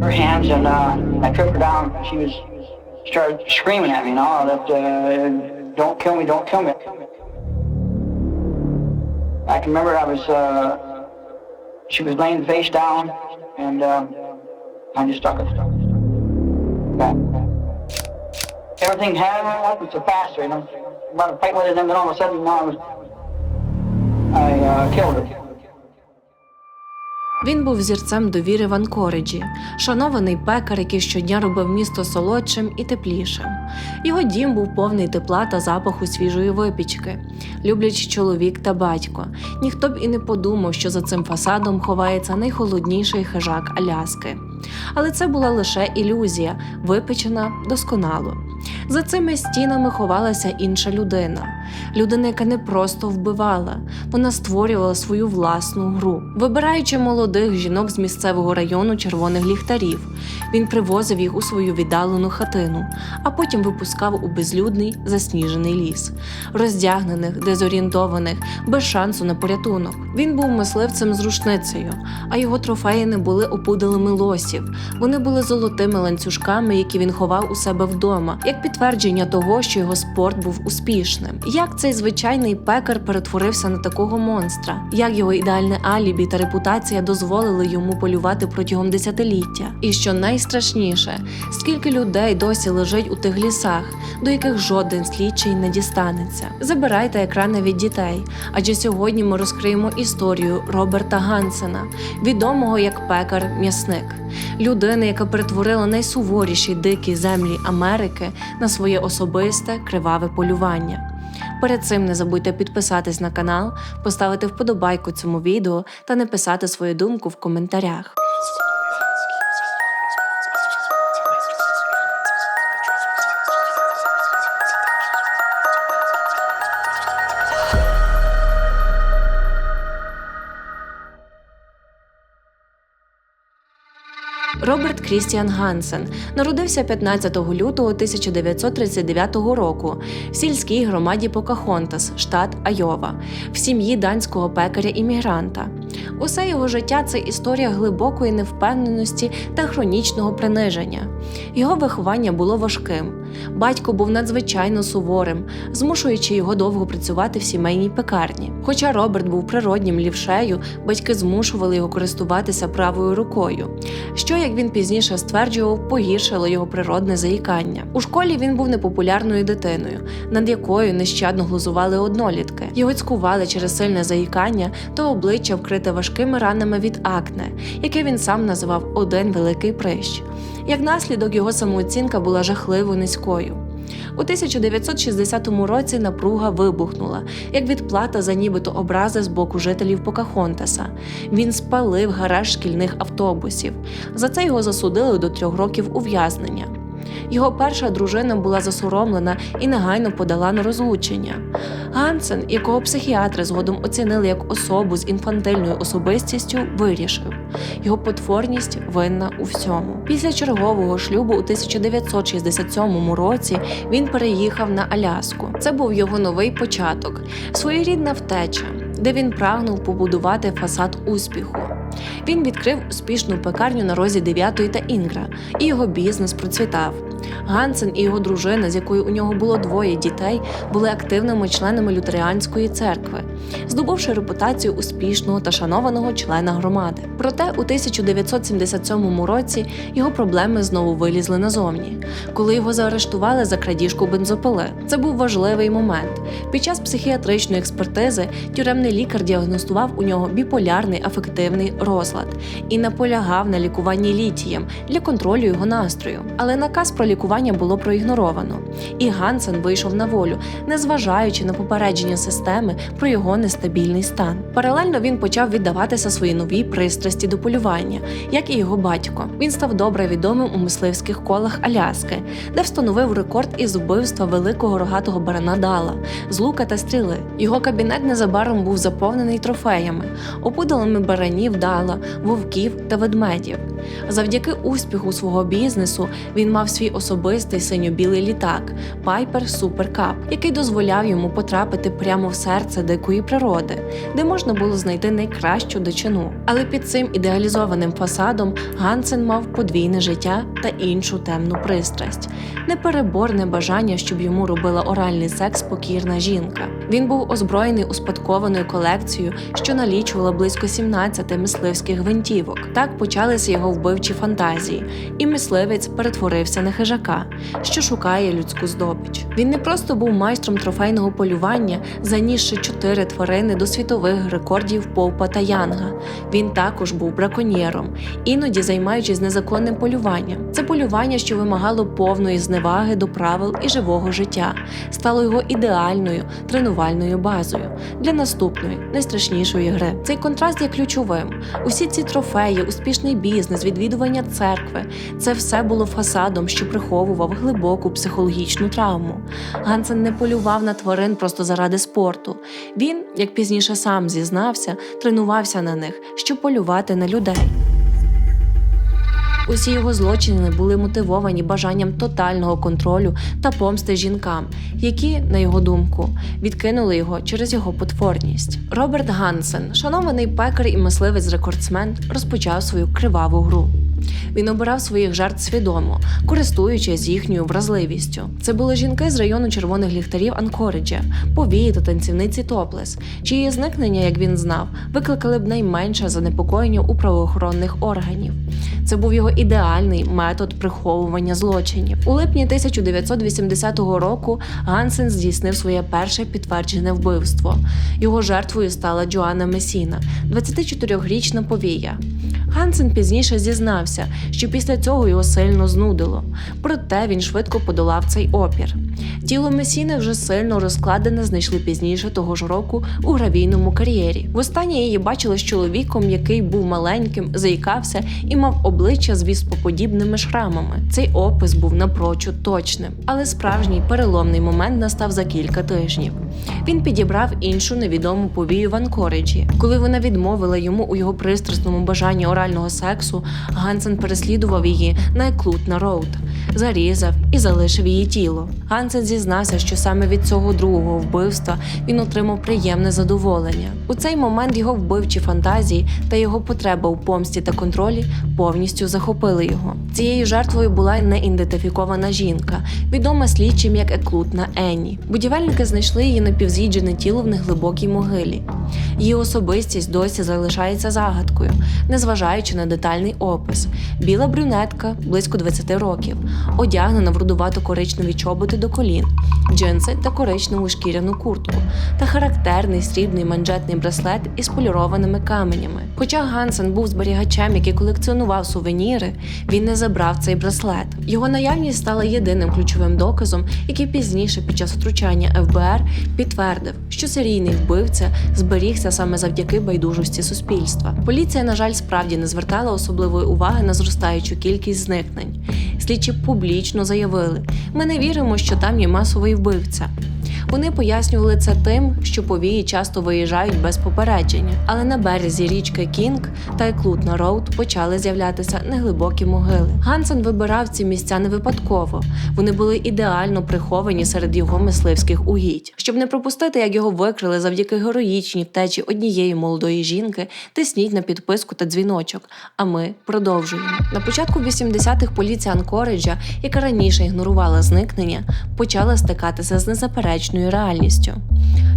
her hands, and uh, I tripped her down. She was started screaming at me, you know, that uh, don't kill me, don't kill me. I can remember I was, uh, she was laying face down, and uh, I just stuck it. Back. Everything happened so fast, you know. I'm About to fight with it, and then all of a sudden, I was, I uh, killed her. Він був зірцем довіри в Анкориджі, шанований пекар, який щодня робив місто солодшим і теплішим. Його дім був повний тепла та запаху свіжої випічки, люблячий чоловік та батько. Ніхто б і не подумав, що за цим фасадом ховається найхолодніший хижак Аляски. Але це була лише ілюзія, випечена досконало. За цими стінами ховалася інша людина. Людина, яка не просто вбивала, вона створювала свою власну гру, вибираючи молодих жінок з місцевого району червоних ліхтарів. Він привозив їх у свою віддалену хатину, а потім випускав у безлюдний засніжений ліс, роздягнених, дезорієнтованих, без шансу на порятунок. Він був мисливцем з рушницею, а його трофеї не були опудалими лосів. Вони були золотими ланцюжками, які він ховав у себе вдома, як підтвердження того, що його спорт був успішним. Як цей звичайний пекар перетворився на такого монстра? Як його ідеальне алібі та репутація дозволили йому полювати протягом десятиліття? І що найстрашніше, скільки людей досі лежить у тих лісах, до яких жоден слідчий не дістанеться? Забирайте екрани від дітей, адже сьогодні ми розкриємо історію Роберта Гансена, відомого як пекар-м'ясник, людини, яка перетворила найсуворіші дикі землі Америки на своє особисте криваве полювання. Перед цим не забудьте підписатись на канал, поставити вподобайку цьому відео та написати свою думку в коментарях. Роберт Крістіан Гансен народився 15 лютого 1939 року в сільській громаді Покахонтас, штат Айова, в сім'ї данського пекаря-іммігранта. Усе його життя це історія глибокої невпевненості та хронічного приниження. Його виховання було важким. Батько був надзвичайно суворим, змушуючи його довго працювати в сімейній пекарні. Хоча Роберт був природнім лівшею, батьки змушували його користуватися правою рукою, що, як він пізніше стверджував, погіршило його природне заїкання. У школі він був непопулярною дитиною, над якою нещадно глузували однолітки. Його цькували через сильне заїкання та обличчя вкрите важкими ранами від акне, яке він сам називав один великий прищ. Як наслідок, його самооцінка була жахливо низькою. У 1960 році напруга вибухнула як відплата за нібито образи з боку жителів Покахонтаса. Він спалив гараж шкільних автобусів. За це його засудили до трьох років ув'язнення. Його перша дружина була засоромлена і негайно подала на розлучення. Гансен, якого психіатри згодом оцінили як особу з інфантильною особистістю, вирішив його потворність винна у всьому. Після чергового шлюбу у 1967 році він переїхав на Аляску. Це був його новий початок, своєрідна втеча, де він прагнув побудувати фасад успіху. Він відкрив успішну пекарню на розі 9 та Інгра, і його бізнес процвітав. Гансен і його дружина, з якою у нього було двоє дітей, були активними членами лютеріанської церкви, здобувши репутацію успішного та шанованого члена громади. Проте у 1977 році його проблеми знову вилізли назовні, коли його заарештували за крадіжку бензопили. Це був важливий момент. Під час психіатричної експертизи тюремний лікар діагностував у нього біполярний афективний розлад і наполягав на лікуванні літієм для контролю його настрою. Але наказ про лікування було проігноровано, і Гансен вийшов на волю, незважаючи на попередження системи про його нестабільний стан. Паралельно він почав віддаватися своїй новій пристрасті до полювання, як і його батько. Він став добре відомим у мисливських колах Аляски, де встановив рекорд із вбивства великого рогатого барана Дала з лука та стріли. Його кабінет незабаром був заповнений трофеями, опудалими баранів дала, вовків та ведмедів. Завдяки успіху свого бізнесу він мав свій особистий синьо-білий літак Piper Super Cup, який дозволяв йому потрапити прямо в серце дикої природи, де можна було знайти найкращу дичину. Але під цим ідеалізованим фасадом Гансен мав подвійне життя та іншу темну пристрасть непереборне бажання, щоб йому робила оральний секс покірна жінка. Він був озброєний успадкованою колекцією, що налічувала близько 17 мисливських гвинтівок. Так почалися його вбивчі фантазії, і мисливець перетворився на хижака, що шукає людську здобич. Він не просто був майстром трофейного полювання, занісши чотири тварини до світових рекордів Поупа та Янга. Він також був браконьєром, іноді займаючись незаконним полюванням. Це полювання, що вимагало повної зневаги до правил і живого життя, стало його ідеальною тренувальною базою для наступної найстрашнішої гри. Цей контраст є ключовим. Усі ці трофеї, успішний бізнес, відвідування церкви це все було фасадом, що приховував глибоку психологічну травму. Гансен не полював на тварин просто заради спорту. Він, як пізніше сам зізнався, тренувався на них, щоб полювати на людей. Усі його злочини були мотивовані бажанням тотального контролю та помсти жінкам, які, на його думку, відкинули його через його потворність. Роберт Гансен, шанований пекар і мисливець-рекордсмен, розпочав свою криваву гру. Він обирав своїх жертв свідомо, користуючись їхньою вразливістю. Це були жінки з району червоних ліхтарів Анкориджа, повії та танцівниці Топлес, чиї зникнення, як він знав, викликали б найменше занепокоєння у правоохоронних органів. Це був його ідеальний метод приховування злочинів. У липні 1980 року Гансен здійснив своє перше підтверджене вбивство. Його жертвою стала Джоанна Месіна, 24-річна повія. Гансен пізніше зізнався, що після цього його сильно знудило. Проте він швидко подолав цей опір. Тіло Месіни вже сильно розкладене знайшли пізніше того ж року у гравійному кар'єрі. Востаннє її бачили з чоловіком, який був маленьким, заїкався і мав обличчя з віспоподібними шрамами. Цей опис був напрочуд точним, але справжній переломний момент настав за кілька тижнів. Він підібрав іншу невідому повію в Анкориджі. Коли вона відмовила йому у його пристрасному бажанні орального сексу, Гансен переслідував її на Еклутна Роуд, зарізав і залишив її тіло. Гансен зізнався, що саме від цього другого вбивства він отримав приємне задоволення. У цей момент його вбивчі фантазії та його потреба у помсті та контролі повністю захопили його. Цією жертвою була неідентифікована жінка, відома слідчим як Еклутна Енні. Будівельники знайшли її напівз'їджене тіло в неглибокій могилі. Її особистість досі залишається загадкою, незважаючи на детальний опис. Біла брюнетка близько 20 років, одягнена в рудувато-коричневі чоботи до колін, джинси та коричневу шкіряну куртку, та характерний срібний манжетний браслет із полірованими каменями. Хоча Гансен був зберігачем, який колекціонував сувеніри, він не забрав цей браслет. Його наявність стала єдиним ключовим доказом, який пізніше під час втручання ФБР підтвердив, що серійний вбивця зберігся саме завдяки байдужості суспільства. Поліція, на жаль, справді не звертала особливої уваги на зростаючу кількість зникнень. Слідчі публічно заявили: ми не віримо, що там є масовий вбивця. Вони пояснювали це тим, що повії часто виїжджають без попередження, але на березі річки Кінг та Еклутна Роуд почали з'являтися неглибокі могили. Гансен вибирав ці місця не випадково. Вони були ідеально приховані серед його мисливських угідь. Щоб не пропустити, як його викрили завдяки героїчній втечі однієї молодої жінки, тисніть на підписку та дзвіночок. А ми продовжуємо. На початку 80-х поліція Анкориджа, яка раніше ігнорувала зникнення, почала стикатися з незаперечною реальністю.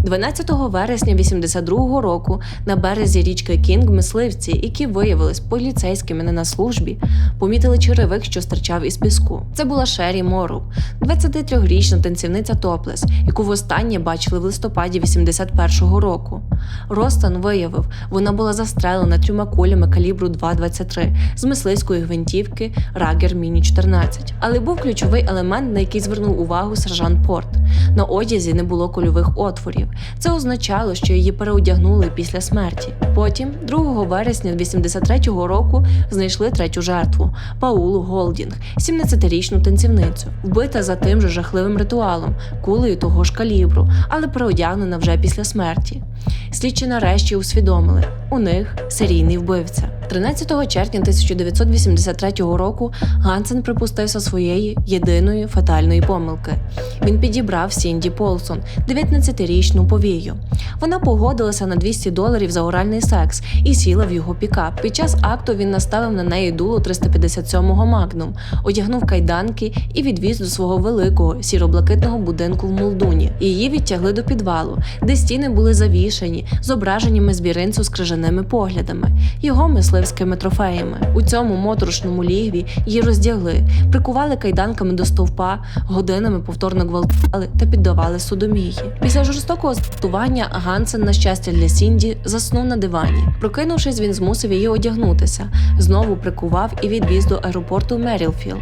12 вересня 82-го року на березі річки Кінг мисливці, які виявились поліцейськими не на службі, помітили черевик, що стирчав із піску. Це була Шері Мору, 23-річна танцівниця Топлес, яку востаннє бачили в листопаді 81-го року. Ростан виявив, вона була застрелена трьома кулями калібру 2,23 з мисливської гвинтівки Рагер Міні 14 13. Але був ключовий елемент, на який звернув увагу сержант Порт. На одязі не було кольових отворів. Це означало, що її переодягнули після смерті. Потім, 2 вересня 83-го року, знайшли третю жертву Паулу Голдінг, 17-річну танцівницю, вбита за тим же жахливим ритуалом, кулею того ж калібру, але переодягнена вже після смерті. Слідчі нарешті усвідомили, у них серійний вбивця. 13 червня 1983 року Гансен припустився своєї єдиної фатальної помилки. Він підібрав Сінді Полсон, 19-річну повію. Вона погодилася на 200 доларів за оральний секс і сіла в його пікап. Під час акту він наставив на неї дуло 357-го Магнум, одягнув кайданки і відвіз до свого великого сіро-блакитного будинку в Молдуні. Її відтягли до підвалу, де стіни були завішані зображеннями збіринцю з крижаними поглядами, його мисливськими трофеями. У цьому моторошному лігві її роздягли, прикували кайданками до стовпа, годинами повторно гвалтували та піддавали судомії. Після жорстокого зґвалтування Гансен, на щастя для Сінді, заснув на дивані. Прокинувшись, він змусив її одягнутися, знову прикував і відвіз до аеропорту Мерілфілд.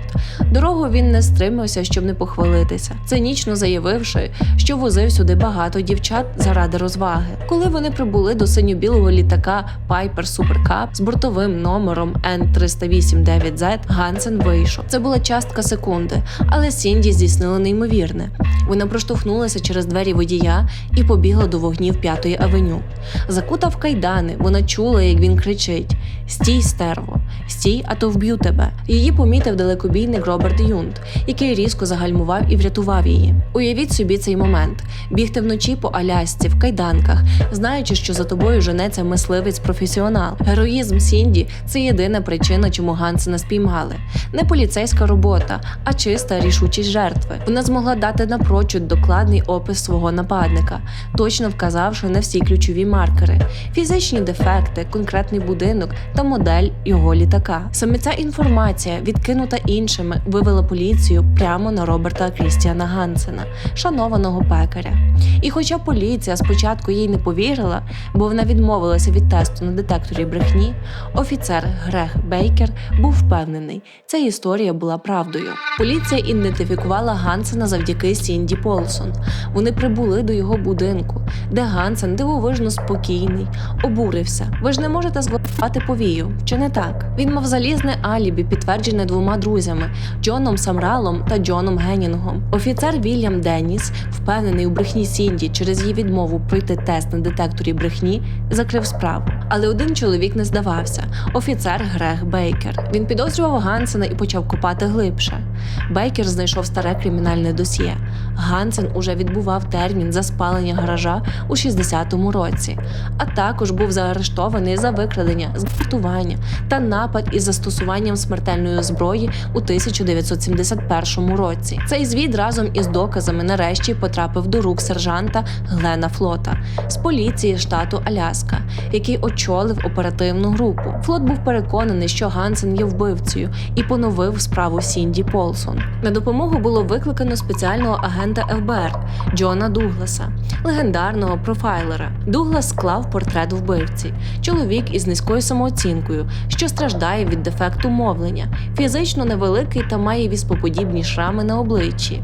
Дорогу він не стримався, щоб не похвалитися, цинічно заявивши, що возив сюди багато дівчат заради розваги. Коли вони прибули до синьо-білого літака Piper Super Cup з бортовим номером N308-9Z, Гансен вийшов. Це була частка секунди, але Сінді здійснила неймовірне. Вона проштовхнулася через двері водія і побігла до вогнів п'ятої авеню. Закута в кайдани, вона чула, як він кричить: Стій, стерво, стій, а то вб'ю тебе. Її помітив далекобійник Роберт Юнт, який різко загальмував і врятував її. Уявіть собі цей момент: бігти вночі по Алясці в кайданках, знаючи, що за тобою женеться мисливець професіонал. Героїзм Сінді це єдина причина, чому Гансена спіймали. Не поліцейська робота, а чиста рішучість жертви. Вона змогла дати напрочуд докладний опис свого нападника, точно вказавши на всі ключові маркери, фізичні дефекти, конкретний будинок та модель його літака. Саме ця інформація, відкинута іншими, вивела поліцію прямо на Роберта Крістіана Гансена, шанованого пекаря. І хоча поліція спочатку їй не повірила, бо вона відмовилася від тесту на детекторі брехні, офіцер Грег Бейкер був впевнений, ця історія була правдою. Поліція ідентифікувала Гансена завдяки Сінді Полсон. Вони прибули до його будинку, де Гансен дивовижно спокійний, обурився. Ви ж не можете зглотувати повію, чи не так? Він мав залізне алібі, підтверджене двома друзями Джоном Самралом та Джоном Геннінгом. Офіцер Вільям Денніс, впевнений у брехні Сінді через її відмову пройти тест на детекторі брехні, закрив справу. Але один чоловік не здавався офіцер Грег Бейкер. Він підозрював Гансена і почав копати глибше. Бейкер знайшов старе кримінальне досьє. Гансен уже відбував термін за спалення гаража у 60-му році, а також був заарештований за викрадення, зґвалтування та напад із застосуванням смертельної зброї у 1971 році. Цей звіт разом із доказами нарешті потрапив до рук сержанта Глена Флота з поліції штату Аляска, який очолив оперативну групу. Флот був переконаний, що Гансен є вбивцею і поновив справу Сінді Полсон. На допомогу було викликано спеціального агента ФБР Джона Дугласа, легендарного профайлера. Дуглас склав портрет вбивці, чоловік із низькою самооцінкою, що страждає від дефекту мовлення, фізично невеликий та має віспоподібні шрами на обличчі.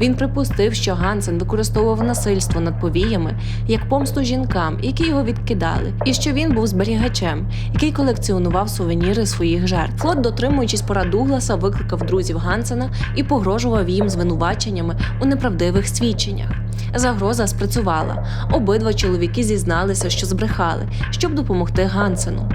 Він припустив, що Гансен використовував насильство над повіями як помсту жінкам, які його відкидали, і що він був зберігачем, який колекціонував сувеніри своїх жертв. Флот, дотримуючись порад Дугласа, викликав друзів Гансена і погрожував їм звинуваченнями у неправдивих свідченнях. Загроза спрацювала. Обидва чоловіки зізналися, що збрехали, щоб допомогти Гансену.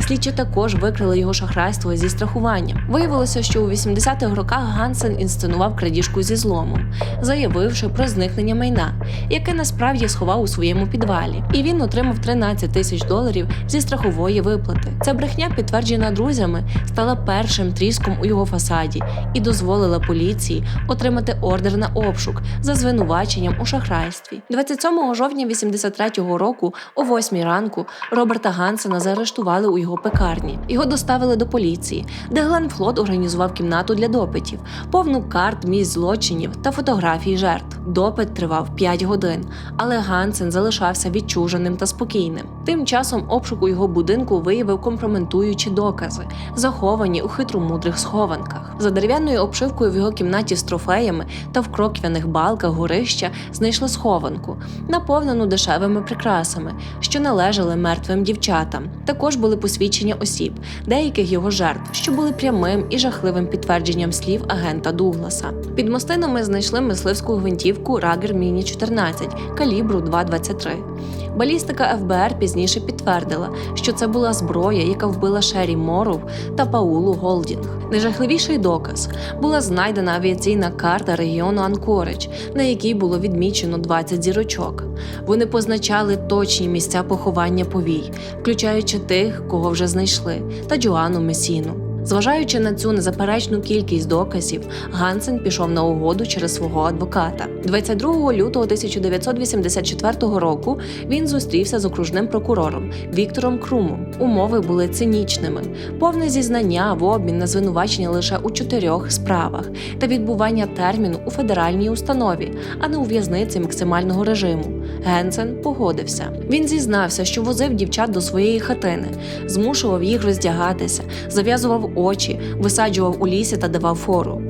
Слідчі також викрили його шахрайство зі страхуванням. Виявилося, що у 80-х роках Гансен інсценував крадіжку зі зломом, заявивши про зникнення майна, яке насправді сховав у своєму підвалі. І він отримав 13 тисяч доларів зі страхової виплати. Ця брехня, підтверджена друзями, стала першим тріском у його фасаді і дозволила поліції отримати ордер на обшук за звинуваченням у шахрайстві. 27 жовтня 83-го року, о 8 ранку, Роберта Гансена заарештували у його пекарні. Його доставили до поліції, де Глен Флот організував кімнату для допитів, повну карт місць злочинів та фотографій жертв. Допит тривав 5 годин, але Гансен залишався відчуженим та спокійним. Тим часом обшук у його будинку виявив компрометуючі докази, заховані у хитромудрих схованках. За дерев'яною обшивкою в його кімнаті з трофеями та в кроквяних балках горища знайшли схованку, наповнену дешевими прикрасами, що належали мертвим дівчатам. Також були посвідчення осіб, деяких його жертв, що були прямим і жахливим підтвердженням слів агента Дугласа. Під мостинами знайшли мисливську гвинтівку Рагер Міні 14 калібру 2,23. Балістика ФБР пізніше підтвердила, що це була зброя, яка вбила Шері Моров та Паулу Голдінг. Найжахливіший доказ була знайдена авіаційна карта регіону Анкоридж, на якій було відмічено 20 зірочок. Вони позначали точні місця поховання повій, включаючи тих, кого вже знайшли, та Джоанну Месіну. Зважаючи на цю незаперечну кількість доказів, Гансен пішов на угоду через свого адвоката. 22 лютого 1984 року він зустрівся з окружним прокурором Віктором Крумом. Умови були цинічними: повне зізнання в обмін на звинувачення лише у чотирьох справах та відбування терміну у федеральній установі, а не у в'язниці максимального режиму. Генсен погодився. Він зізнався, що возив дівчат до своєї хатини, змушував їх роздягатися, зав'язував очі, висаджував у лісі та давав фору.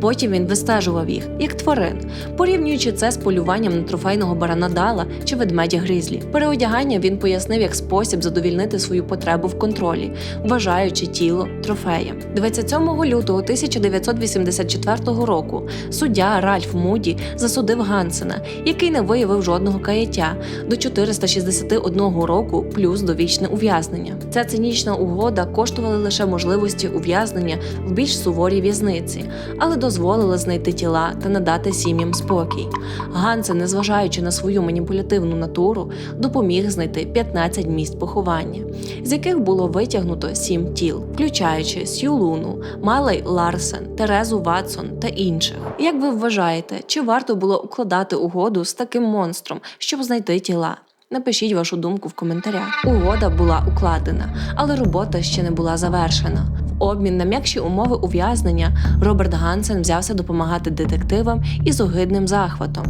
Потім він вистежував їх, як тварин, порівнюючи це з полюванням на трофейного барана Дала чи ведмедя гризлі. Переодягання він пояснив як спосіб задовільнити свою потребу в контролі, вважаючи тіло трофеєм. 27 лютого 1984 року суддя Ральф Муді засудив Гансена, який не виявив жодного каяття, до 461 року плюс довічне ув'язнення. Ця цинічна угода коштувала лише можливості ув'язнення в більш суворій в'язниці, але дозволила знайти тіла та надати сім'ям спокій. Гансен, незважаючи на свою маніпулятивну натуру, допоміг знайти 15 місць поховання, з яких було витягнуто сім тіл, включаючи Сью Луну, Малей Ларсен, Терезу Ватсон та інших. Як ви вважаєте, чи варто було укладати угоду з таким монстром, щоб знайти тіла? Напишіть вашу думку в коментарях. Угода була укладена, але робота ще не була завершена. Обмін на м'якші умови ув'язнення Роберт Гансен взявся допомагати детективам із огидним захватом.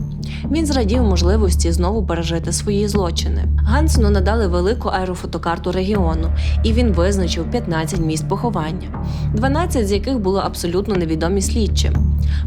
Він зрадів можливості знову пережити свої злочини. Гансену надали велику аерофотокарту регіону, і він визначив 15 місць поховання, 12 з яких було абсолютно невідомі слідчим.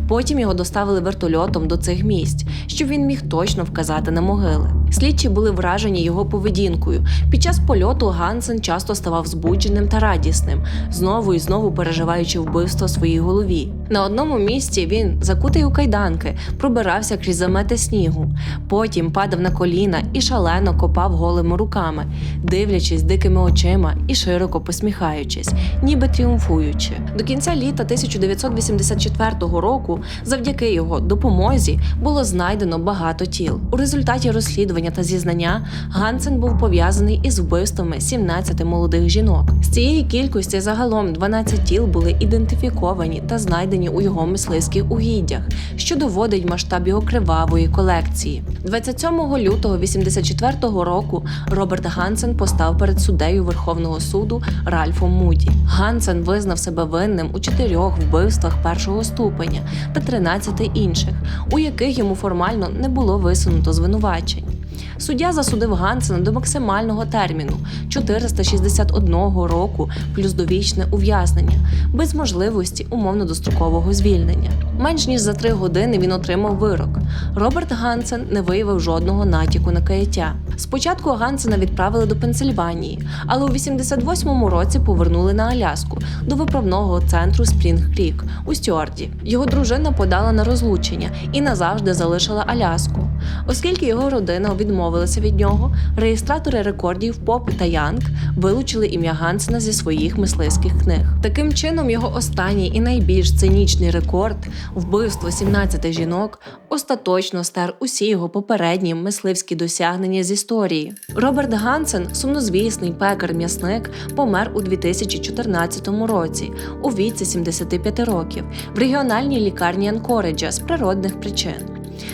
Потім його доставили вертольотом до цих місць, щоб він міг точно вказати на могили. Слідчі були вражені його поведінкою. Під час польоту Гансен часто ставав збудженим та радісним, знову і знову переживаючи вбивство в своїй голові. На одному місці він, закутий у кайданки, пробирався крізь замети снігу. Потім падав на коліна і шалено копав голими руками, дивлячись дикими очима і широко посміхаючись, ніби тріумфуючи. До кінця літа 1984 року, завдяки його допомозі, було знайдено багато тіл. У результаті розслідування та зізнання Гансен був пов'язаний із вбивствами 17 молодих жінок. З цієї кількості загалом 12 тіл були ідентифіковані та знайдені у його мисливських угіддях, що доводить масштаб його кривавої колекції. 27 лютого 84 року Роберт Гансен постав перед суддею Верховного суду Ральфом Муді. Гансен визнав себе винним у чотирьох вбивствах першого ступеня та 13 інших, у яких йому формально не було висунуто звинувачень. Суддя засудив Гансена до максимального терміну 461 року плюс довічне ув'язнення, без можливості умовно-дострокового звільнення. Менш ніж за три години він отримав вирок. Роберт Гансен не виявив жодного натяку на каяття. Спочатку Гансена відправили до Пенсильванії, але у 88-му році повернули на Аляску до виправного центру Спрінг Крік у Стюарді. Його дружина подала на розлучення і назавжди залишила Аляску. Оскільки його родина відмовилася від нього, реєстратори рекордів Поп та Янг вилучили ім'я Гансена зі своїх мисливських книг. Таким чином, його останній і найбільш цинічний рекорд вбивство 17 жінок остаточно стер усі його попередні мисливські досягнення з історії. Роберт Гансен, сумнозвісний пекар-м'ясник, помер у 2014 році у віці 75 років в регіональній лікарні Анкориджа з природних причин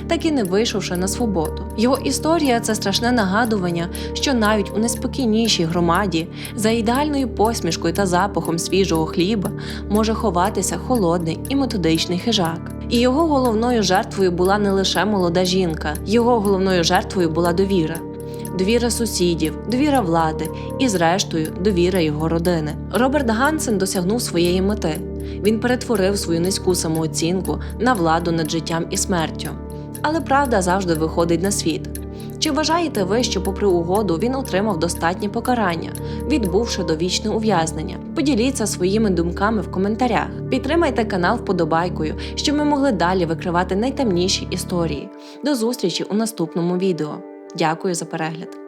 так і не вийшовши на свободу. Його історія це страшне нагадування, що навіть у неспокійнішій громаді за ідеальною посмішкою та запахом свіжого хліба може ховатися холодний і методичний хижак. І його головною жертвою була не лише молода жінка, його головною жертвою була довіра. Довіра сусідів, довіра влади і, зрештою, довіра його родини. Роберт Гансен досягнув своєї мети. Він перетворив свою низьку самооцінку на владу над життям і смертю. Але правда завжди виходить на світ. Чи вважаєте ви, що, попри угоду, він отримав достатнє покарання, відбувши довічне ув'язнення? Поділіться своїми думками в коментарях. Підтримайте канал вподобайкою, щоб ми могли далі викривати найтемніші історії. До зустрічі у наступному відео. Дякую за перегляд!